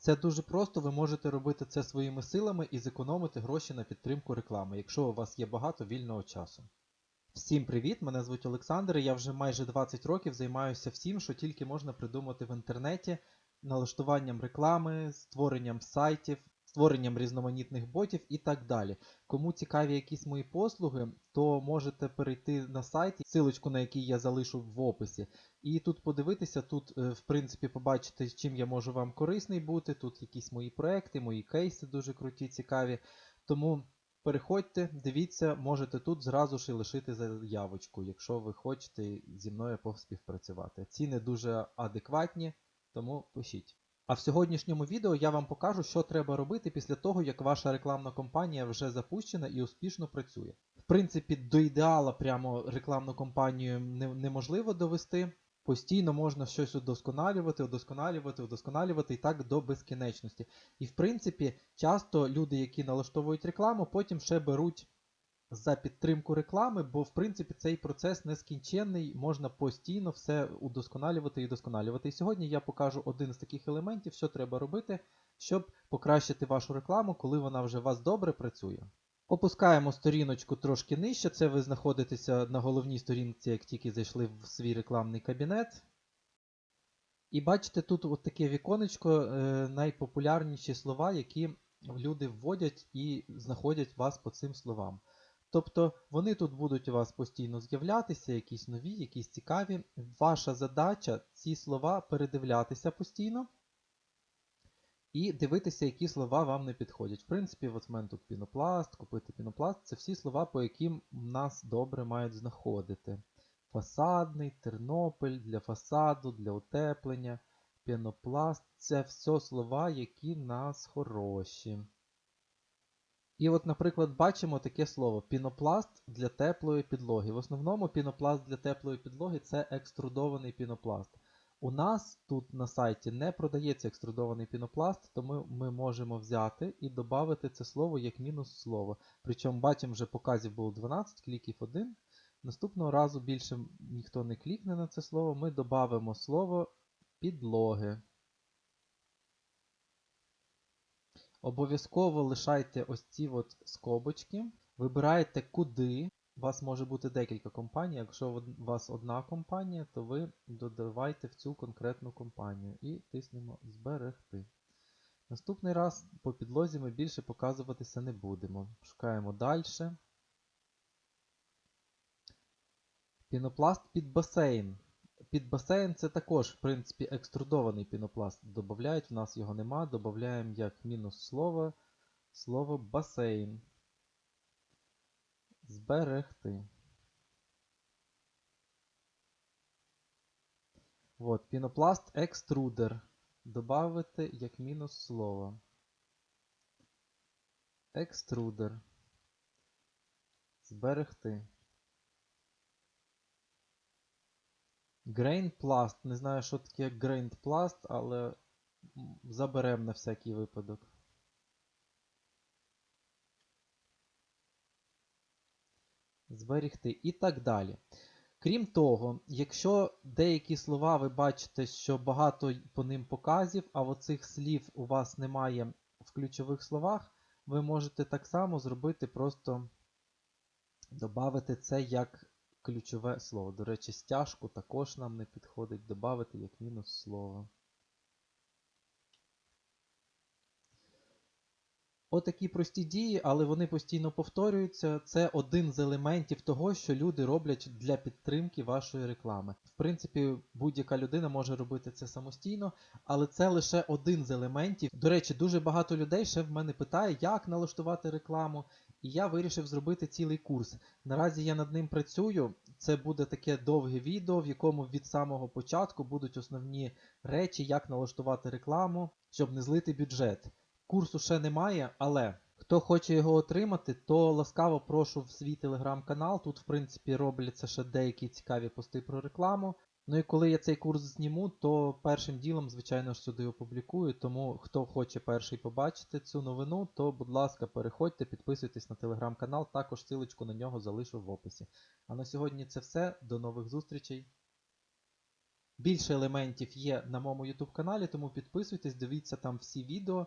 Це дуже просто, ви можете робити це своїми силами і зекономити гроші на підтримку реклами, якщо у вас є багато вільного часу. Всім привіт! Мене звуть Олександр. і Я вже майже 20 років займаюся всім, що тільки можна придумати в інтернеті, налаштуванням реклами, створенням сайтів, створенням різноманітних ботів і так далі. Кому цікаві якісь мої послуги, то можете перейти на сайт, силочку на який я залишу в описі. І тут подивитися, тут, е, в принципі, побачите, чим я можу вам корисний бути. Тут якісь мої проекти, мої кейси дуже круті, цікаві. Тому переходьте, дивіться, можете тут зразу ж і лишити заявочку, якщо ви хочете зі мною поспівпрацювати. Ціни дуже адекватні, тому пишіть. А в сьогоднішньому відео я вам покажу, що треба робити після того, як ваша рекламна кампанія вже запущена і успішно працює. В принципі, до ідеала прямо рекламну кампанію неможливо довести. Постійно можна щось удосконалювати, удосконалювати, удосконалювати і так до безкінечності. І в принципі, часто люди, які налаштовують рекламу, потім ще беруть за підтримку реклами, бо в принципі цей процес нескінченний, можна постійно все удосконалювати і удосконалювати. І сьогодні я покажу один з таких елементів, що треба робити, щоб покращити вашу рекламу, коли вона вже у вас добре працює. Опускаємо сторіночку трошки нижче. Це ви знаходитеся на головній сторінці, як тільки зайшли в свій рекламний кабінет. І бачите, тут от таке віконечко, е, найпопулярніші слова, які люди вводять і знаходять вас по цим словам. Тобто вони тут будуть у вас постійно з'являтися, якісь нові, якісь цікаві. Ваша задача ці слова передивлятися постійно і дивитися, які слова вам не підходять. В принципі, от в мене тут пінопласт, купити пінопласт це всі слова, по яким нас добре мають знаходити. Фасадний, Тернопіль для фасаду, для утеплення, пінопласт це все слова, які нас хороші. І от, наприклад, бачимо таке слово пінопласт для теплої підлоги. В основному пінопласт для теплої підлоги це екструдований пінопласт. У нас тут на сайті не продається екструдований пінопласт, тому ми можемо взяти і додати це слово як мінус слово. Причому бачимо, вже показів було 12, кліків 1. Наступного разу більше ніхто не клікне на це слово, ми додамо слово підлоги. Обов'язково лишайте ось ці от скобочки. Вибираєте куди. У вас може бути декілька компаній. Якщо у вас одна компанія, то ви додавайте в цю конкретну компанію і тиснемо Зберегти. Наступний раз по підлозі ми більше показуватися не будемо. Шукаємо далі. Пінопласт під басейн. Під басейн це також, в принципі, екструдований пінопласт. Додають, в нас його нема. Додаємо як мінус слово слово басейн. Зберегти. От, пінопласт екструдер. Добавити як мінус слово. Екструдер. Зберегти. Грейнпласт. Не знаю, що таке грейнпласт, але заберемо на всякий випадок. Зберігти і так далі. Крім того, якщо деякі слова ви бачите, що багато по ним показів, а оцих слів у вас немає в ключових словах, ви можете так само зробити, просто додати це як ключове слово. До речі, стяжку також нам не підходить додати як мінус слово. Отакі прості дії, але вони постійно повторюються. Це один з елементів того, що люди роблять для підтримки вашої реклами. В принципі, будь-яка людина може робити це самостійно, але це лише один з елементів. До речі, дуже багато людей ще в мене питає, як налаштувати рекламу. І я вирішив зробити цілий курс. Наразі я над ним працюю. Це буде таке довге відео, в якому від самого початку будуть основні речі, як налаштувати рекламу, щоб не злити бюджет. Курсу ще немає, але хто хоче його отримати, то ласкаво прошу в свій телеграм-канал. Тут, в принципі, робляться ще деякі цікаві пости про рекламу. Ну і коли я цей курс зніму, то першим ділом, звичайно ж, сюди опублікую. Тому хто хоче перший побачити цю новину, то, будь ласка, переходьте, підписуйтесь на телеграм-канал, також ссылочку на нього залишу в описі. А на сьогодні це все. До нових зустрічей! Більше елементів є на моєму YouTube каналі, тому підписуйтесь, дивіться там всі відео.